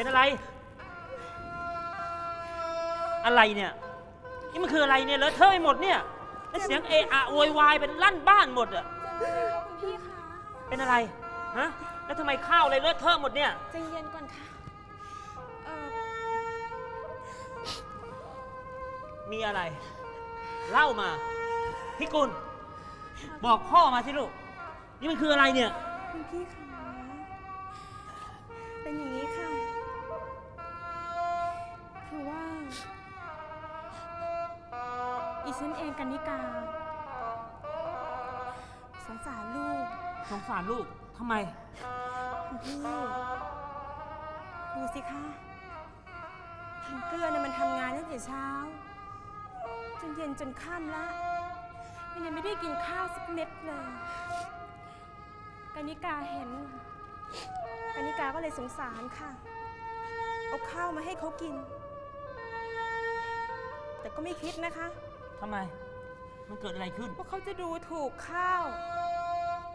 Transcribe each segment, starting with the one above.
เป็นอะไร อะไรเนี่ย นี่มันคืออะไรเนี่ยเลอะเทอะไปหมดเนี่ยแล้วเสียงเอะอะโวยวายเป็นลั่นบ้านหมดอะใจเย็นๆค่ะคุณพี่คะเป็นอะไร ฮะ แล้วทำไมข้าวอะไรเลอะเทอะหมดเนี่ย ใจเย็นก่อนค่ะเอ่อมีอะไร เล่ามา พี่กุล บอกพ่อมาสิลูก นี่มันคืออะไรเนี่ย คุณพี่คะเป็นอย่างนี้ ฉันเองกันนิกา สงสารลูกสงสารลูกทำไมคุณพี่ดูสิคะมันเกลือเนี่ยมันทำงานตั้งแต่เช้า จนเย็นจนค่ำละมันยังไม่ได้กินข้าวสักเม็ดเลยกานิกาเห็นกานิกาก็เลยสงสารค่ะ เอาข้าวมาให้เขากิน แต่ก็ไม่คิดนะคะ ทำไม มันเกิดอะไรขึ้น ว่าเขาจะดูถูกข้าว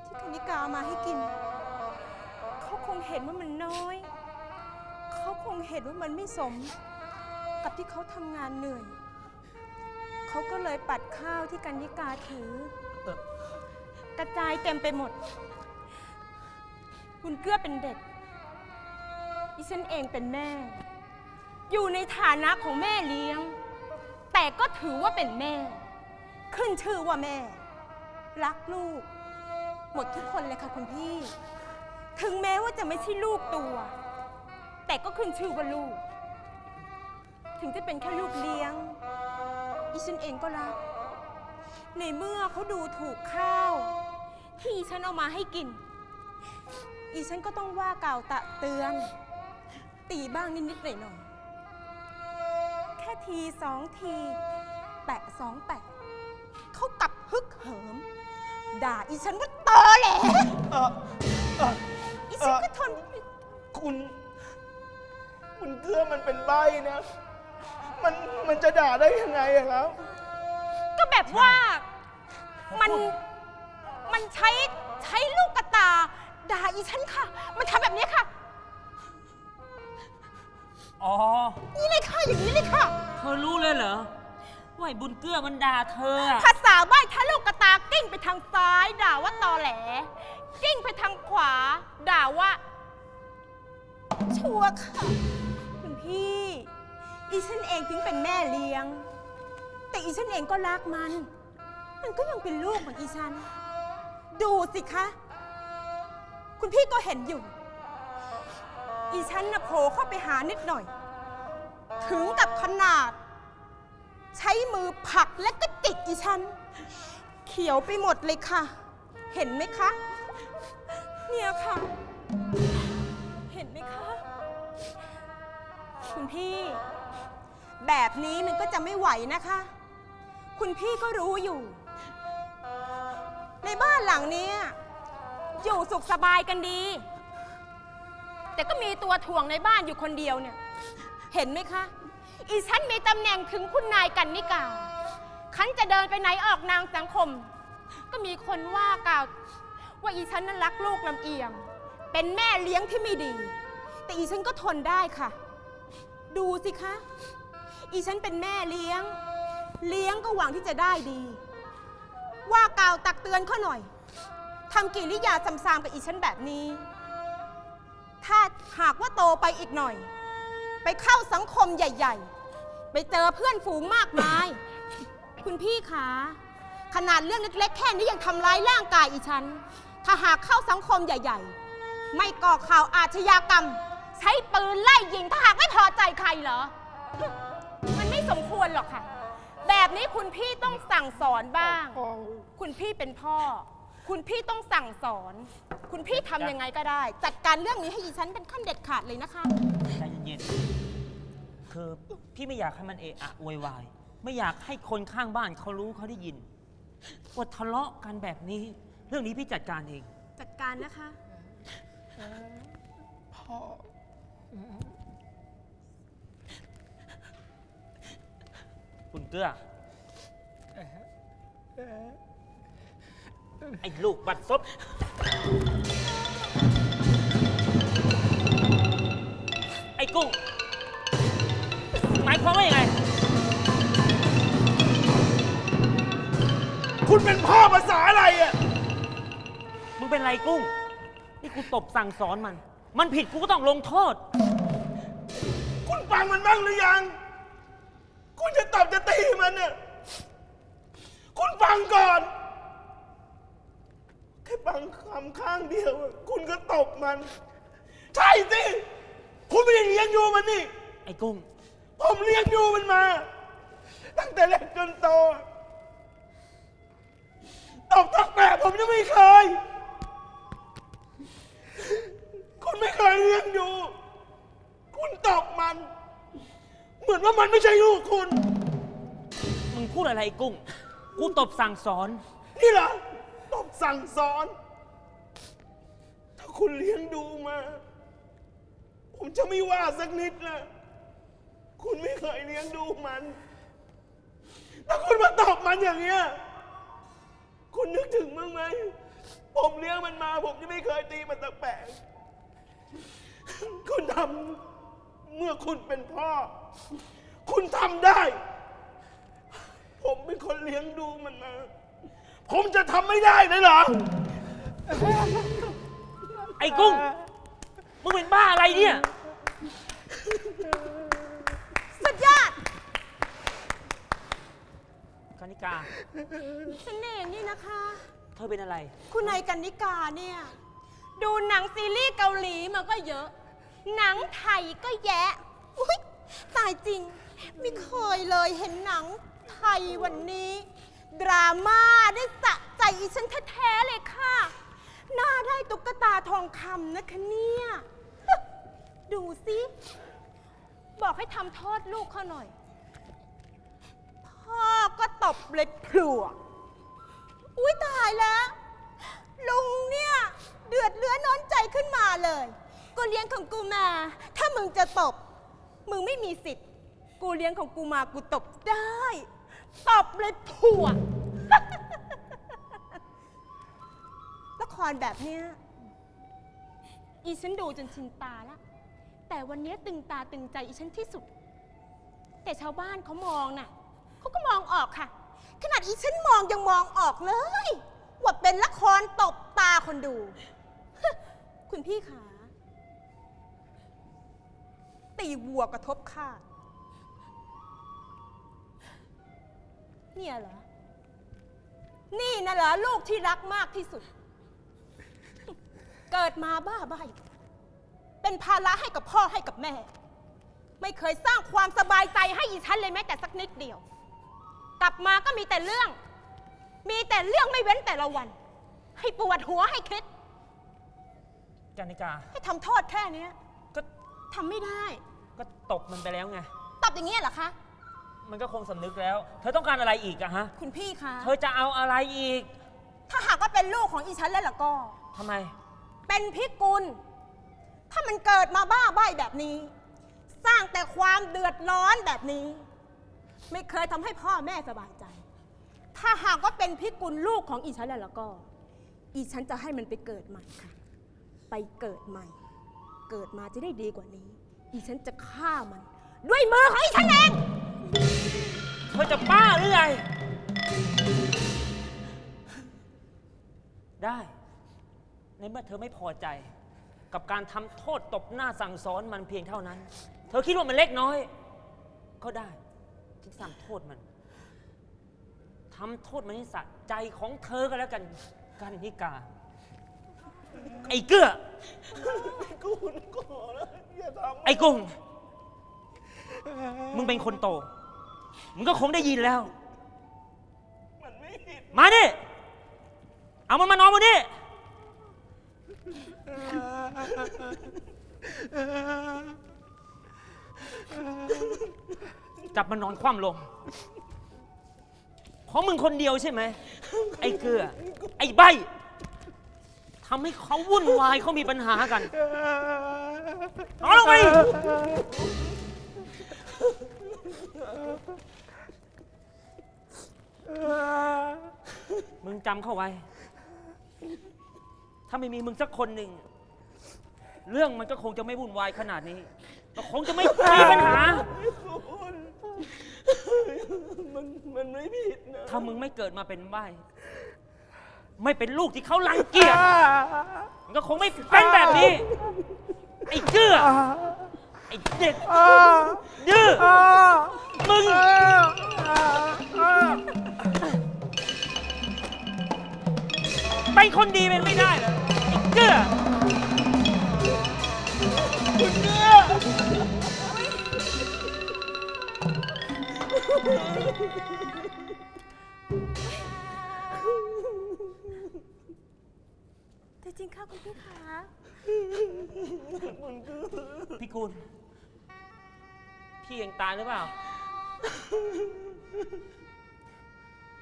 ที่กานิกาเอามาให้กิน เขาคงเห็นว่ามันน้อย เขาคงเห็นว่ามันไม่สม กับที่เขาทำงานเหนื่อย เขาก็เลยปัดข้าวที่กันยิกาถือ เออ กระจายเต็มไปหมด คุณเกื้อเป็นเด็กดิฉันเองเป็นแม่ อยู่ในฐานะของแม่เลี้ยง แต่ก็ถือว่าเป็นแม่ ขึ้นชื่อว่าแม่ รักลูก หมดทุกคนเลยค่ะคุณพี่ ถึงแม้ว่าจะไม่ใช่ลูกตัว แต่ก็ขึ้นชื่อว่าลูก ถึงจะเป็นแค่ลูกเลี้ยงอีฉันเองก็รัก ในเมื่อเขาดูถูกข้าว ที่อีฉันเอามาให้กิน อีฉันก็ต้องว่ากล่าวตะเตือน ตีบ้างนิดๆหน่อยๆ ทีสองทีแปะสองแปะเขากลับฮึกเหิม ด่าอีฉันว่าตอแหลเออเอออีฉันก็ทนคุณ คุณเกลือมันเป็นใบนะ มันมันจะด่าได้ยังไงอะครับ ก็แบบว่ามันมันใช้ใช้ลูกกระตา ด่าอีฉันค่ะ มันทำแบบนี้ค่ะ อ๋อ นี่เลยค่ะอย่างนี้เลยค่ะ เธอรู้เลยเหรอว่าไอ้บุญเกื้อมันด่าเธออะภาษาใบ้ถ้าลูกกระตากิ้งไปทางซ้ายด่าว่าตอแหล กิ้งไปทางขวา ด่าว่า ชัวร์ค่ะคุณพี่ อีฉันเองถึงเป็นแม่เลี้ยง แต่อีฉันเองก็รักมัน มันก็ยังเป็นลูกของอีฉัน ดูสิคะ คุณพี่ก็เห็นอยู่ อีฉันน่ะโผล่เข้าไปหานิดหน่อย ถึงกับขนาด ใช้มือผลักและก็จิกอีฉัน เขียวไปหมดเลยค่ะ เห็นไหมคะ เนี่ยค่ะ เห็นไหมคะ คุณพี่ แบบนี้มันก็จะไม่ไหวนะคะ คุณพี่ก็รู้อยู่ ในบ้านหลังเนี้ยอยู่สุขสบายกันดี แต่ก็มีตัวถ่วงในบ้านอยู่คนเดียวเนี่ย เห็นไหมคะ อีฉันมีตำแหน่งถึงคุณนายกันนิกาขันจะเดินไปไหนออกนางสังคม ก็มีคนว่ากล่าว ว่าอีฉันนั้นรักลูกลำเอียง เป็นแม่เลี้ยงที่ไม่ดี แต่อีฉันก็ทนได้ค่ะ ดูสิคะ อีฉันเป็นแม่เลี้ยง เลี้ยงก็หวังที่จะได้ดี ว่ากล่าวตักเตือนเขาหน่อยทำกิริยาซ้ำๆกับอีฉันแบบนี้ ถ้าหากว่าโตไปอีกหน่อย ไปเข้าสังคมใหญ่ ๆ ไปเจอเพื่อนฝูงมากมาย คุณพี่คะขนาดเรื่องเล็ก ๆ แค่นี้ยังทำร้ายร่างกายอีฉัน ถ้าหากเข้าสังคมใหญ่ ๆ ไม่ก่อข่าวอาชญากรรม ใช้ปืนไล่ยิงถ้าหากไม่พอใจใครเหรอ มันไม่สมควรหรอกค่ะ แบบนี้คุณพี่ต้องสั่งสอนบ้าง คุณพี่เป็นพ่อ คุณพี่ต้องสั่งสอน คุณพี่ทำยังไงก็ได้ จัดการเรื่องนี้ให้อีฉันเป็นขั้นเด็ดขาดเลยนะคะ ใจเย็นๆคือพี่ไม่อยากให้มันเอะอะโวยวาย ไม่อยากให้คนข้างบ้านเขารู้เขาได้ยินว่าทะเลาะกันแบบนี้ เรื่องนี้พี่จัดการเอง จัดการนะคะ พ่อคุณเกื้อ ไอ้ลูกบัดซบไอ้กุ้ง หมายความว่ายังไง คุณเป็นพ่อภาษาอะไรอะ มึงเป็นไรกุ้ง นี่กูตบสั่งสอนมัน มันผิดกูก็ต้องลงโทษ คุณฟังมันบ้างหรือยัง คุณจะตอบจะตีมันเนี่ย คุณฟังก่อนแค่ ฟังคำข้างเดียวอะคุณก็ตบมัน ใช่สิ คุณไม่ได้เลี้ยงดูมันนี่ ไอ้กุ้ง ผมเลี้ยงดูมันมา ตั้งแต่เล็กจนโตตบตักแปะผมยังไม่เคย คุณไม่เคยเลี้ยงดู คุณตบมัน เหมือนว่ามันไม่ใช่ลูกคุณ มึงพูดอะไรไอ้กุ้ง กูตบสั่งสอน นี่เหรอ บสั่งสอน ถ้าคุณเลี้ยงดูมา ผมจะไม่ว่าสักนิดนะคุณไม่เคยเลี้ยงดูมัน ถ้าคุณมาตอบมันอย่างเงี้ย คุณนึกถึงมั้งไหม ผมเลี้ยงมันมา ผมจะไม่เคยตีมันสักแปะคุณทำเมื่อคุณเป็นพ่อ คุณทำได้ ผมเป็นคนเลี้ยงดูมันมา ผมจะทำไม่ได้เลยเหรอ ไอ้กุ้ง มึงเป็นบ้าอะไรเนี่ย สุดยอดกานิกา ฉันเองนี่นะคะ เธอเป็นอะไร คุณนายกันนิกาเนี่ย ดูหนังซีรีส์เกาหลีมาก็เยอะ หนังไทยก็แยะ อุ๊ย ตายจริง ไม่เคยเลยเห็นหนังไทยวันนี้ ดราม่าได้สะใจอีฉันแท้ๆเลยค่ะหน้าได้ตุ๊กตาทองคำนะคะเนี่ย ดูสิ บอกให้ทำโทษลูกเขาหน่อย พ่อก็ตบเลยพลัวอุ้ยตายแล้ว ลุงเนี่ย เดือดเลือน้อนใจขึ้นมาเลย กูเลี้ยงของกูมา ถ้ามึงจะตบ มึงไม่มีสิทธิ์ กูเลี้ยงของกูมากูตบได้ ตบเลยผัว ละครแบบเนี้ยอีฉันดูจนชินตาแล้วแต่วันเนี้ยตึงตาตึงใจอีฉันที่สุด แต่ชาวบ้านเขามองน่ะเขาก็มองออกค่ะ ขนาดอีฉันมองยังมองออกเลย ว่าเป็นละครตบตาคนดู คุณพี่ขาตีวัวกระทบคาด เนี่ยเหรอ นี่นะเหรอลูกที่รักมากที่สุด เกิดมาบ้าใบเป็นภาระให้กับพ่อให้กับแม่ ไม่เคยสร้างความสบายใจให้อีฉันเลยแม้แต่สักนิดเดียว กลับมาก็มีแต่เรื่อง มีแต่เรื่องไม่เว้นแต่ละวัน ให้ปวดหัวให้คิดกานิกา ให้ทำโทษแค่เนี้ยก็ทำไม่ได้ ก็ตบมันไปแล้วไง ตอบอย่างเงี้ยเหรอคะ มันก็คงสำนึกแล้ว เธอต้องการอะไรอีกอะฮะ คุณพี่คะ เธอจะเอาอะไรอีกถ้าหากว่าเป็นลูกของอีฉันแล้วล่ะก็ ทำไม เป็นพิกุล ถ้ามันเกิดมาบ้าใบแบบนี้ สร้างแต่ความเดือดร้อนแบบนี้ ไม่เคยทำให้พ่อแม่สบายใจ ถ้าหากว่าเป็นพิกุลลูกของอีฉันแล้วล่ะก็ อีฉันจะให้มันไปเกิดใหม่ค่ะ ไปเกิดใหม่ เกิดมาจะได้ดีกว่านี้ อีฉันจะฆ่ามัน ด้วยมือของอีฉันเอง เธอจะบ้าหรือไง ได้ ในเมื่อเธอไม่พอใจ กับการทำโทษตบหน้าสั่งสอนมันเพียงเท่านั้น เธอคิดว่ามันเล็กน้อย ก็ได้ฉันสั่งโทษมันทำโทษมันให้สะใจของเธอก็แล้วกันกันนิกา ไอ้เกื้อคุณขอแล้วอย่าทำ ไอ้กุ้ง มึงเป็นคนโต มึงก็คงได้ยินแล้ว มันไม่ผิดมาดิเอามันมานอนบนนี่ จับมันนอนคว่ำลง เพราะมึงคนเดียวใช่ไหม ไอ้เกลือ ไอ้ใบทำให้เขาวุ่นวายเขามีปัญหากันนอนลงไป มึงจำเข้าไว้ ถ้าไม่มีมึงสักคนหนึ่ง เรื่องมันก็คงจะไม่วุ่นวายขนาดนี้ก็คงจะไม่มีปัญหาคุณมันมันไม่ผิดนะ ถ้ามึงไม่เกิดมาเป็นใบไม่เป็นลูกที่เขารังเกียจ มันก็คงไม่เป็นแบบนี้ ไอ้เกื้อไอ้เด็กดื้อมึงเป็นคนดีเป็นไม่ได้เหรอไอ้เกื้อคุณเนื้อแต่จริงค่ะคุณพี่ขาพี่กุล พี่ยังตายหรือเปล่า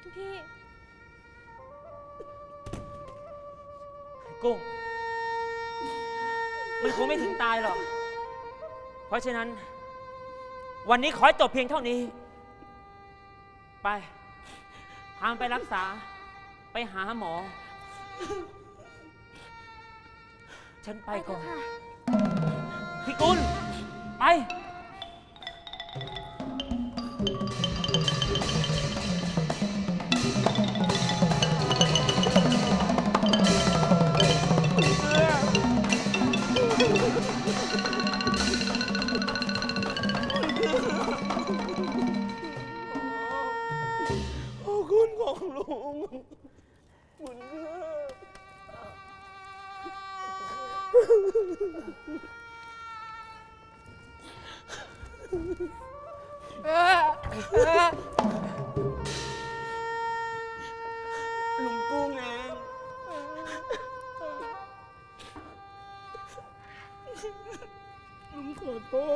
คุณพี่ กุ้ง มันคงไม่ถึงตายหรอก เพราะฉะนั้น วันนี้ขอให้จบเพียงเท่านี้ ไป พามนไปรักษา ไปหาหมอ ฉันไปไปเถก่ออะนค่ะพี่กุลไป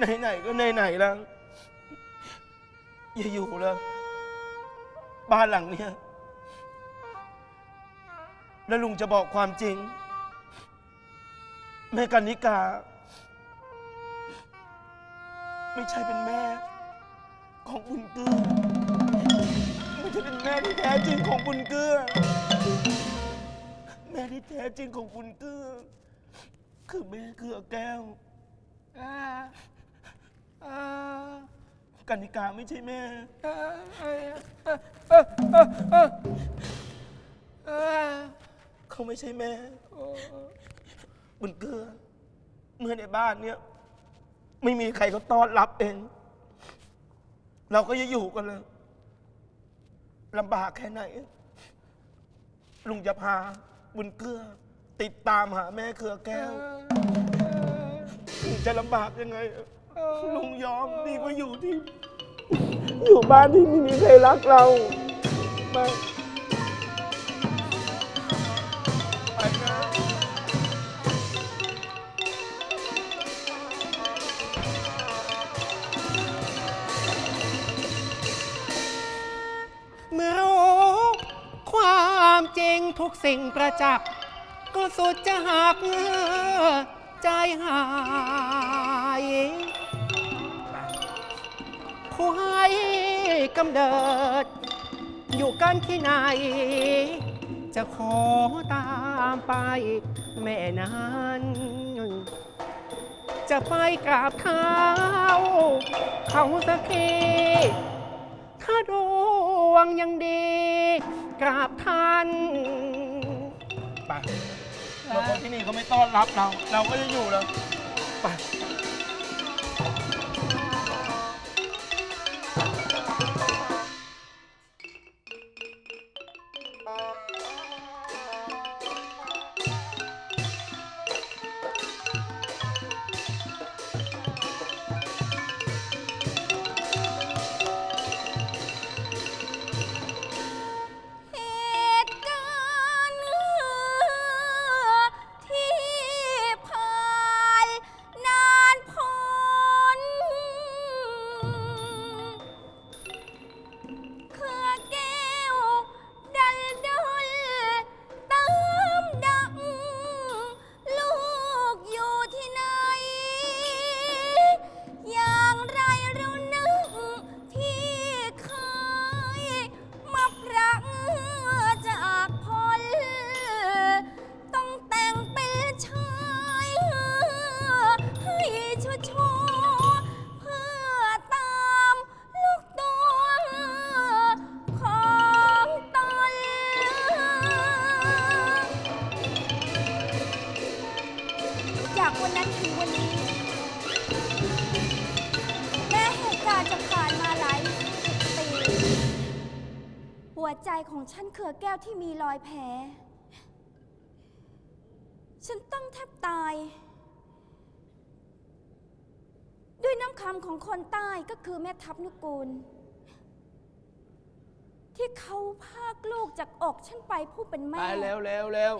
ไหนๆก็ไหนๆแล้วอย่าอยู่แล้วบ้านหลังเนี้ยแล้วลุงจะบอกความจริง แม่กันนิกา ไม่ใช่เป็นแม่ ของบุญเกลือไม่ใช่เป็นแม่ที่แท้จริงของบุญเกลือแม่ที่แท้จริงของบุญเกลือคือแม่เกลือแก้ว อ่า กันนิกาไม่ใช่แม่เขาไม่ใช่แม่บุญเกลือเมื่อในบ้านเนี้ยไม่มีใครเขาต้อนรับเอง เราก็จะอยู่กันเลยลำบากแค่ไหน ลุงจะพาบุญเกลือติดตามหาแม่เครือแก้ว จะลำบากยังไง ลุงยอมดีกว่าอยู่ที่ อยู่บ้านที่ไม่มีใครรักเราไปไปนะเมื่อรู้ความจริงทุกสิ่งประจักษ์ก็สุดจะหักใจหาย ผู้ให้กำเนิด อยู่กันที่ไหน จะขอตามไปแม่นั้น จะไปกราบเท้าเขาสักทีถ้าดวงยังดี กราบท่าน ไปเราคนที่นี่เขาไม่ต้อนรับเรา เราก็จะอยู่แล้วไป ของฉันเขือแก้วที่มีรอยแผล ฉันต้องแทบตาย ด้วยน้ำคำของคนใต้ก็คือแม่ทัพนุกูล ที่เขาพากลูกจากอกฉันไปผู้เป็นไปแม่แล้วแล้วแล้ว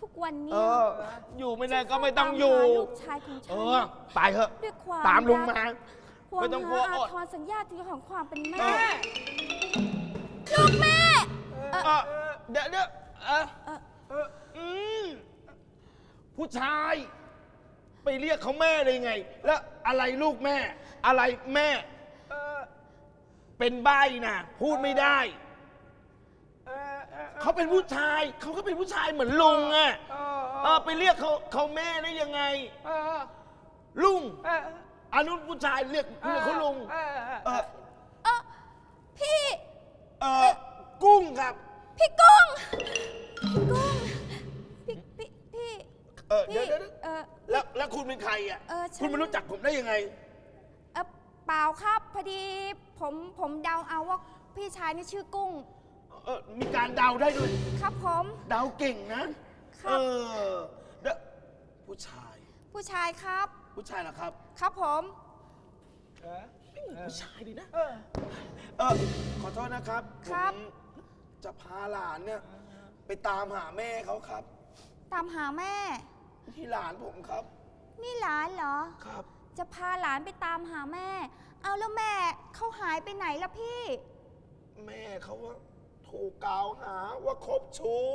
ทุกวันเอนี้อ อยู่ไม่ได้ก็ไม่ต้องอยู่ ฉันเฝ้าตามหาลูกชายของฉัเอนอไปเถอะ ด้วยความตามลุงรักมาห่วงไม่ต้องกลัวหาออาดทรสัญญาที่ของความเป็นเอแม่อลูกแม่ เออเดี๋ยวเดี๋ยวเออเออเอออืมผู้ชาย ไปเรียกเขาแม่ได้ไง แล้วอะไรลูกแม่ อะไรแม่เป็นใบนะพูดไม่ได้เขาเป็นผู้ชาย เขาก็เป็นผู้ชายเหมือนลุงอะเออไปเรียกเขาเขาแม่ได้ยังไงลุงอันนู้นผู้ชายเรียกเรียกเขาลุงเออเออพี่ เออ กุ้งครับ พี่กุ้ง พี่กุ้ง พี่พี่พี่เออเดี๋ยวพี่เดี๋ยวเดี๋ยวเออ แล้วแล้วคุณเป็นใครอะ เออฉัน คุณไม่รู้จักผมได้ยังไง เออเปล่าครับพอดีผมผมเดาเอาว่าพี่ชายนี่ชื่อกุ้ง เออมีการเดาได้ด้วย ครับผม เดาเก่งนะ ครับเออแล้วผู้ชาย ผู้ชายครับ ผู้ชายเหรอครับ ครับผม ผู้ชายดีนะ เออ ขอโทษนะครับ ครับ ผม จะพาหลานเนี่ย ไปตามหาแม่เขาครับ ตามหาแม่ ที่หลานผมครับ นี่หลานเหรอ ครับ จะพาหลานไปตามหาแม่ เอาแล้วแม่เขาหายไปไหนล่ะพี่ แม่เขาว่า ถูกกล่าวหาว่าคบชู้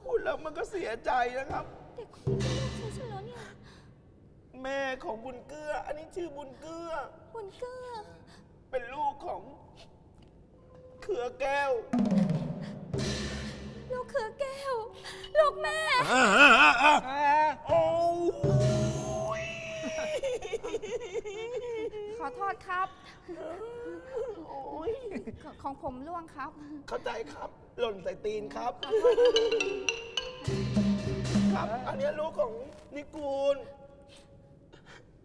พูดแล้วมันก็เสียใจนะครับ เด็กคนนี้เป็นลูกฉันใช่เหรอเนี่ย แม่ของบุญเกื้อ อันนี้ชื่อบุญเกื้อ บุญเกื้อ เป็นลูกของเขือแก้ว ลูกเขือแก้ว ลูกแม่ โอ้ยขอโทษครับ โอ้ยขของผมล่วงครับ เข้าใจครับ หล่นใส่ตีนครับ ครับ อันเนี้ยลูกของนิกูล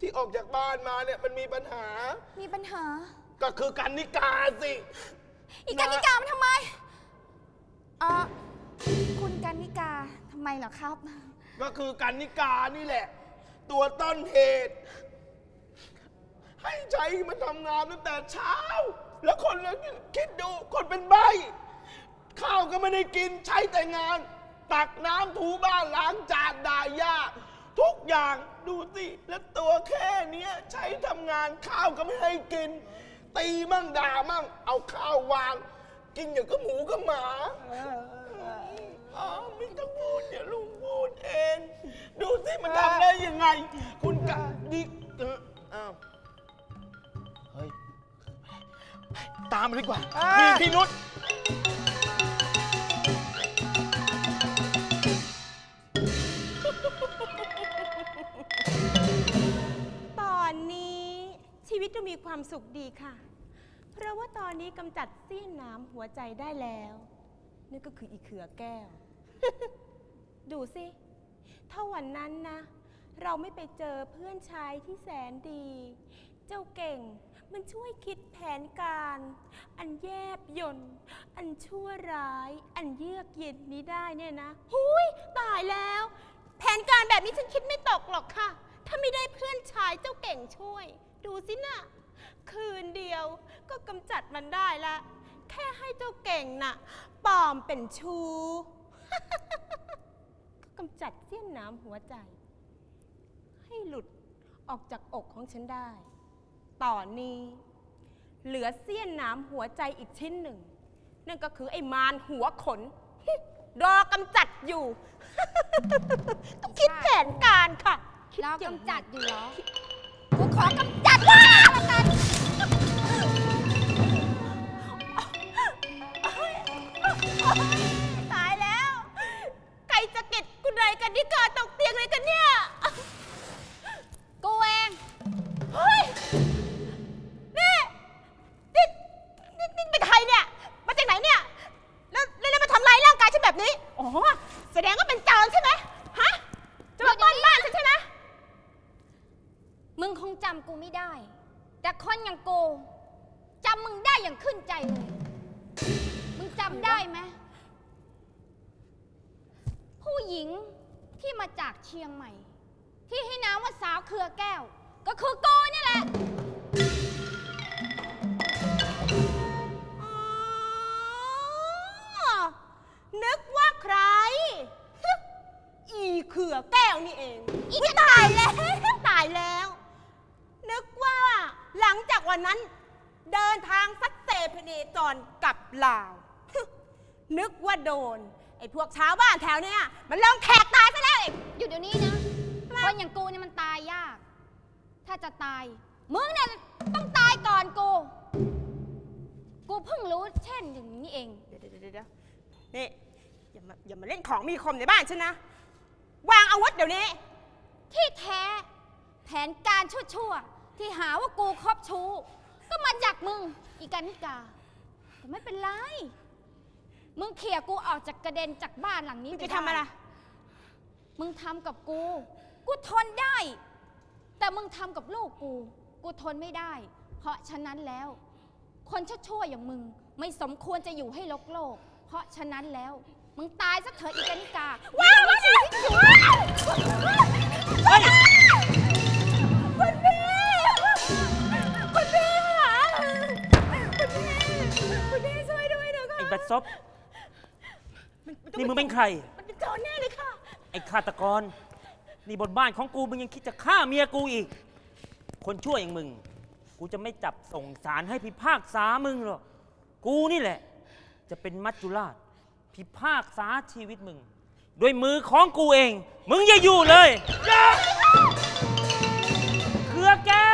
ที่ออกจากบ้านมาเนี่ยมันมีปัญหา มีปัญหา ก็คือกันนิกาสิ อีกานิกามันทำไม เออคุณกานิกาทำไมเหรอครับ ก็คือกันนิกานี่แหละ ตัวต้นเหตุ ให้ใช้มันทำงานตั้งแต่เช้า แล้วคนนั้นคิดดูคนเป็นใบ ข้าวก็ไม่ได้กินใช้แต่งาน ตักน้ำถูบ้านล้างจานด่ายาทุกอย่างดูสิ แล้วตัวแค่เนี้ยใช้ทำงานข้าวก็ไม่ให้กิน ตีมั่งด่ามั่งเอาข้าววาง กินอย่างก็หมูก็หมาอ๋อไม่ต้องพูดเดี๋ยวลุงพูดเอง ดูสิมันทำได้ยังไง คุณกะดิเอออ้าวเฮ้ย ตามมาดีกว่า มีพี่นุช ชีวิตก็มีความสุขดีค่ะ เพราะว่าตอนนี้กำจัดเสี้ยนน้ำหัวใจได้แล้ว นั่นก็คืออีเขือแก้ว ดูสิ ถ้าวันนั้นนะ เราไม่ไปเจอเพื่อนชายที่แสนดี เจ้าเก่งมันช่วยคิดแผนการ อันแยบยนต์อันชั่วร้าย อันเยือกเย็นนี้ได้เนี่ยนะหุยตายแล้ว แผนการแบบนี้ฉันคิดไม่ตกหรอกค่ะ ถ้าไม่ได้เพื่อนชายเจ้าเก่งช่วย ดูสินะคืนเดียวก็กำจัดมันได้ละ แค่ให้เจ้าเก่งน่ะปลอมเป็นชู้ก็กำจัดเสี้ยนน้ำหัวใจ ให้หลุดออกจากอกของฉันได้ตอนนี้ เหลือเสี้ยนน้ำหัวใจอีกชิ้นหนึ่ง นั่นก็คือไอ้มารหัวขน รอกำจัดอยู่ ต้องคิดแผนการค่ะคิเราอย่างกำจัดอยู่เหรอกูขอกำจัดว่าละกัน ตายแล้วไก่จะกิดกุนไรกันนี่กาตกเตียงเลยกันเนี่ย อย่างขึ้นใจเลย มึงจำได้ไหมผู้หญิงที่มาจากเชียงใหม่ ที่ให้น้ำว่าสาวเครือแก้ว ก็คือกูนี่แหละอ๋อนึกว่าใคร อีเขือแก้วนี่เอง อีตายแล้ว ตายแล้ว นึกว่าหลังจากวันนั้น เดินทางสักเซพเนจรกลับลาว นึกว่าโดน ไอ้พวกชาวบ้านแถวเนี้ยมันลองแขกตายซะแล้วเองอยู่เดี๋ยวนี้นะ คนอย่างกูเนี่ยมันตายยาก ถ้าจะตาย มึงเนี่ยต้องตายก่อนกู กูเพิ่งรู้เช่นอย่างนี้เอง เดี๋ยวเดี๋ยวเดี๋ยวเดี๋ยวนี่อย่ามาอย่ามาเล่นของมีคมในบ้านฉันนะ วางอาวุธเดี๋ยวนี้ ที่แท้ แผนการชั่วๆ ที่หาว่ากูครอบชู้ ก็มาจากมึง อีกานิกา แต่ไม่เป็นไร มึงเขี่ยกูออกจากกระเด็นจากบ้านหลังนี้มึงปจะด้ทำอะไรมึงทำกับกู กูทนได้ แต่มึงทำกับลูกกู กูทนไม่ได้ เพราะฉะนั้นแล้ว คนชั่วๆอย่างมึง ไม่สมควรจะอยู่ให้โลกโลก เพราะฉะนั้นแล้ว มึงตายซะเถอะอีกานิกา ว้าวว้าวว้าว อ้บัดซบนี่มึงเป็นใคร มันเป็นโจรแน่เลยค่ะ ไอ้ฆาตกร นี่บนบ้านของกูมึงยังคิดจะฆ่าเมียกูอีก คนชั่วอย่างมึง กูจะไม่จับส่งสารให้พิพากษามึงหรอก กูนี่แหละ จะเป็นมัจจุราช พิพากษาชีวิตมึง ด้วยมือของกูเอง มึงอย่าอยู่เลยอย่าเครือแก้ว